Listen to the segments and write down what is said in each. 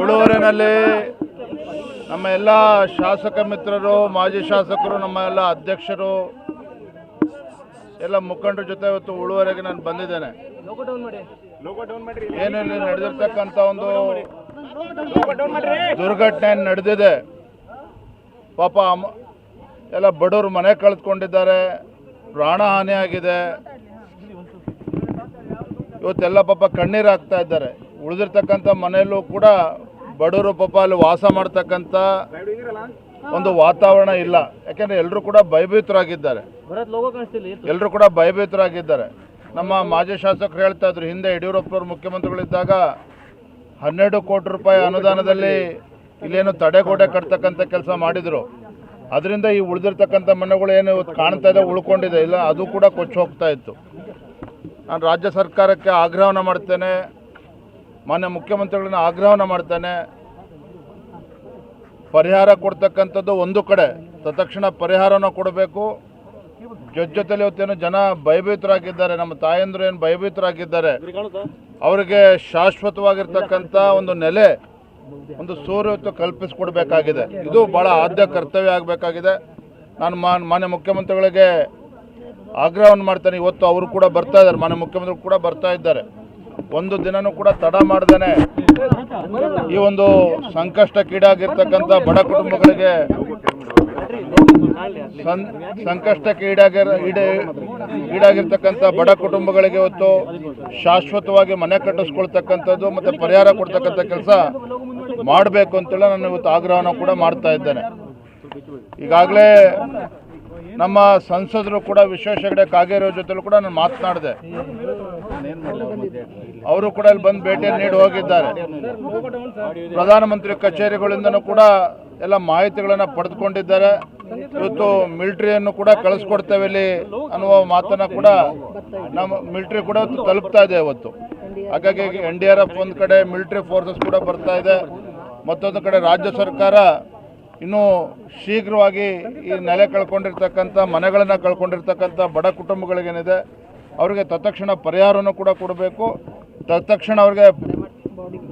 ಉಳುವರಿನಲ್ಲಿ ನಮ್ಮ ಎಲ್ಲ ಶಾಸಕ ಮಿತ್ರರು, ಮಾಜಿ ಶಾಸಕರು, ನಮ್ಮ ಎಲ್ಲ ಅಧ್ಯಕ್ಷರು, ಎಲ್ಲ ಮುಖಂಡರ ಜೊತೆ ಇವತ್ತು ಉಳುವರೆಗೆ ನಾನು ಬಂದಿದ್ದೇನೆ. ಏನಲ್ಲಿ ನಡೆದಿರ್ತಕ್ಕಂಥ ಒಂದು ದುರ್ಘಟನೆ ನಡೆದಿದೆ. ಪಾಪ ಎಲ್ಲ ಬಡವರು ಮನೆ ಕಳೆದುಕೊಂಡಿದ್ದಾರೆ. ಪ್ರಾಣಹಾನಿ ಆಗಿದೆ ಇವತ್ತೆಲ್ಲ ಪಾಪ ಕಣ್ಣೀರು ಹಾಕ್ತಾ ಇದ್ದಾರೆ. ಉಳಿದಿರ್ತಕ್ಕಂಥ ಮನೆಯಲ್ಲೂ ಕೂಡ ಬಡವರು ಪಾಪ ಅಲ್ಲಿ ವಾಸ ಮಾಡ್ತಕ್ಕಂಥ ಒಂದು ವಾತಾವರಣ ಇಲ್ಲ. ಯಾಕೆಂದರೆ ಎಲ್ಲರೂ ಕೂಡ ಭಯಭೀತರಾಗಿದ್ದಾರೆ. ಎಲ್ಲರೂ ಕೂಡ ಭಯಭೀತರಾಗಿದ್ದಾರೆ. ನಮ್ಮ ಮಾಜಿ ಶಾಸಕರು ಹೇಳ್ತಾ ಇದ್ರು ಹಿಂದೆ ಯಡಿಯೂರಪ್ಪನವರು ಮುಖ್ಯಮಂತ್ರಿಗಳಿದ್ದಾಗ ಹನ್ನೆರಡು ಕೋಟಿ ರೂಪಾಯಿ ಅನುದಾನದಲ್ಲಿ ಇಲ್ಲೇನು ತಡೆಗೋಡೆ ಕಟ್ತಕ್ಕಂಥ ಕೆಲಸ ಮಾಡಿದರು. ಅದರಿಂದ ಈ ಉಳಿದಿರ್ತಕ್ಕಂಥ ಮನೆಗಳು ಏನು ಕಾಣ್ತಾ ಇದೆ ಉಳ್ಕೊಂಡಿದೆ. ಇಲ್ಲ ಅದು ಕೂಡ ಕೊಚ್ಚಿ ಹೋಗ್ತಾ ಇತ್ತು. ನಾನು ರಾಜ್ಯ ಸರ್ಕಾರಕ್ಕೆ ಆಗ್ರಹವನ್ನು ಮಾಡ್ತೇನೆ. ಮಾನ್ಯ ಮುಖ್ಯಮಂತ್ರಿಗಳನ್ನ ಆಗ್ರಹವನ್ನು ಮಾಡ್ತಾನೆ. ಪರಿಹಾರ ಕೊಡ್ತಕ್ಕಂಥದ್ದು ಒಂದು ಕಡೆ, ತತ್ಕ್ಷಣ ಪರಿಹಾರನ ಕೊಡಬೇಕು. ಜೊತೆ ಜೊತೆಲಿ ಇವತ್ತೇನು ಜನ ಭಯಭೀತರಾಗಿದ್ದಾರೆ, ನಮ್ಮ ತಾಯಂದ್ರು ಏನು ಭಯಭೀತರಾಗಿದ್ದಾರೆ. ಅವರಿಗೆ ಶಾಶ್ವತವಾಗಿರ್ತಕ್ಕಂಥ ಒಂದು ನೆಲೆ, ಒಂದು ಸೂರ್ಯತ್ತು ಕಲ್ಪಿಸಿಕೊಡ್ಬೇಕಾಗಿದೆ. ಇದು ಭಾಳ ಆದ್ಯ ಕರ್ತವ್ಯ ಆಗಬೇಕಾಗಿದೆ. ನಾನು ಮಾನ್ಯ ಮುಖ್ಯಮಂತ್ರಿಗಳಿಗೆ ಆಗ್ರಹವನ್ನು ಮಾಡ್ತೇನೆ. ಇವತ್ತು ಅವರು ಕೂಡ ಬರ್ತಾ ಇದ್ದಾರೆ, ಮಾನ್ಯ ಮುಖ್ಯಮಂತ್ರಿಗಳು ಕೂಡ ಬರ್ತಾ ಇದ್ದಾರೆ. ಒಂದು ದಿನನೂ ಕೂಡ ತಡ ಮಾಡ್ದೇನೆ. ಈ ಒಂದು ಸಂಕಷ್ಟಕ್ಕೀಡಾಗಿರ್ತಕ್ಕಂಥ ಬಡ ಕುಟುಂಬಗಳಿಗೆ ಸಂಕಷ್ಟಕ್ಕೆ ಈಡಾಗಿರ ಈಡೇ, ಈಡಾಗಿರ್ತಕ್ಕಂಥ ಬಡ ಕುಟುಂಬಗಳಿಗೆ ಇವತ್ತು ಶಾಶ್ವತವಾಗಿ ಮನೆ ಕಟ್ಟಿಸ್ಕೊಳ್ತಕ್ಕಂಥದ್ದು ಮತ್ತು ಪರಿಹಾರ ಕೊಡ್ತಕ್ಕಂಥ ಕೆಲಸ ಮಾಡಬೇಕು ಅಂತೇಳಿ ನಾನು ಇವತ್ತು ಆಗ್ರಹವನ್ನು ಕೂಡ ಮಾಡ್ತಾ ಇದ್ದೇನೆ. ಈಗಾಗಲೇ ನಮ್ಮ ಸಂಸದರು ಕೂಡ ವಿಶ್ವೇಶ್ವರ ಹೆಗಡೆ, ಕಾಗೇರಿ ಅವ್ರ ಜೊತೆಲೂ ಕೂಡ ನಾನು ಮಾತನಾಡಿದೆ. ಅವರು ಕೂಡ ಇಲ್ಲಿ ಬಂದು ಭೇಟಿಯನ್ನು ನೀಡಿ ಹೋಗಿದ್ದಾರೆ. ಪ್ರಧಾನಮಂತ್ರಿ ಕಚೇರಿಗಳಿಂದನೂ ಕೂಡ ಎಲ್ಲ ಮಾಹಿತಿಗಳನ್ನು ಪಡೆದುಕೊಂಡಿದ್ದಾರೆ. ಇವತ್ತು ಮಿಲಿಟರಿಯನ್ನು ಕೂಡ ಕಳಿಸ್ಕೊಡ್ತೇವೆ ಇಲ್ಲಿ ಅನ್ನುವ ಮಾತನ್ನು ಕೂಡ ನಮ್ಮ ಮಿಲಿಟರಿ ಕೂಡ ತಲುಪ್ತಾ ಇದೆ ಇವತ್ತು. ಹಾಗಾಗಿ ಎನ್ ಡಿ ಆರ್ ಎಫ್ ಒಂದು ಕಡೆ ಮಿಲಿಟರಿ ಫೋರ್ಸಸ್ ಕೂಡ ಬರ್ತಾ ಇದೆ. ಮತ್ತೊಂದು ಕಡೆ ರಾಜ್ಯ ಸರ್ಕಾರ ಇನ್ನೂ ಶೀಘ್ರವಾಗಿ ಈ ನೆಲೆ ಕಳ್ಕೊಂಡಿರ್ತಕ್ಕಂಥ, ಮನೆಗಳನ್ನು ಕಳ್ಕೊಂಡಿರ್ತಕ್ಕಂಥ ಬಡ ಕುಟುಂಬಗಳಿಗೇನಿದೆ, ಅವರಿಗೆ ತತ್ಕ್ಷಣ ಪರಿಹಾರವನ್ನು ಕೂಡ ಕೊಡಬೇಕು. ತತ್ಕ್ಷಣ ಅವ್ರಿಗೆ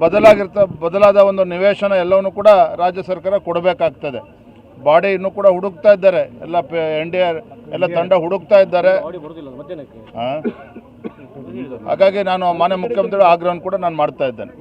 ಬದಲಾಗಿರ್ತ, ಬದಲಾದ ಒಂದು ನಿವೇಶನ ಎಲ್ಲವನ್ನು ಕೂಡ ರಾಜ್ಯ ಸರ್ಕಾರ ಕೊಡಬೇಕಾಗ್ತದೆ. ಬಾಡಿ ಇನ್ನೂ ಕೂಡ ಹುಡುಕ್ತಾ ಇದ್ದಾರೆ. ಎಲ್ಲ ಎನ್ ಡಿ ಆರ್ ಎಲ್ಲ ತಂಡ ಹುಡುಕ್ತಾ ಇದ್ದಾರೆ. ಹಾಗಾಗಿ ನಾನು ಮಾನ್ಯ ಮುಖ್ಯಮಂತ್ರಿ ಆಗ್ರಹವನ್ನು ಕೂಡ ನಾನು ಮಾಡ್ತಾ ಇದ್ದೇನೆ.